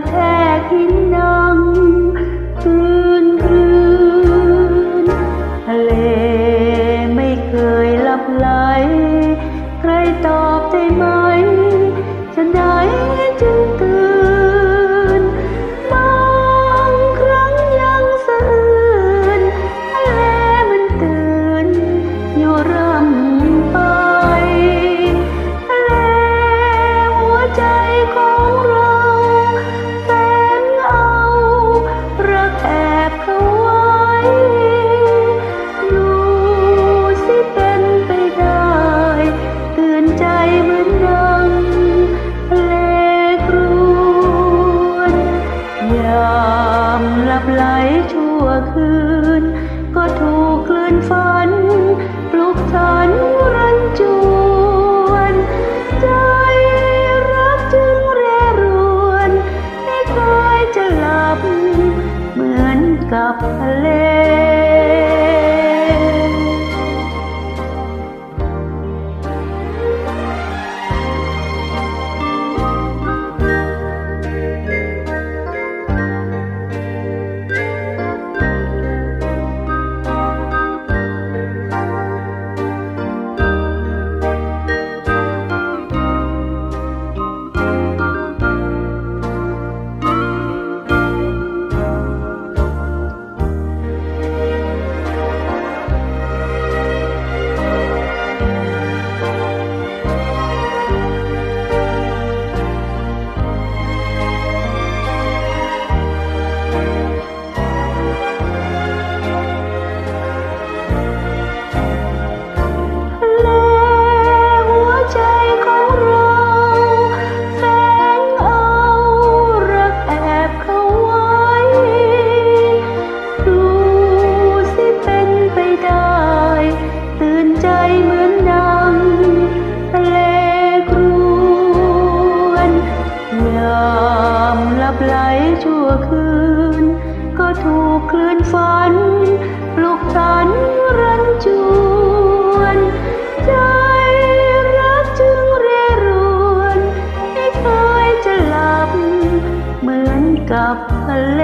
protect. ามหลับไหลชั่วคืน ชั่วคืน ก็ถูกคลื่นฝันปลุกฉันรันจวนใจรักจึงเรรวนไม่เคยจะหลับ เหมือนกับทะเล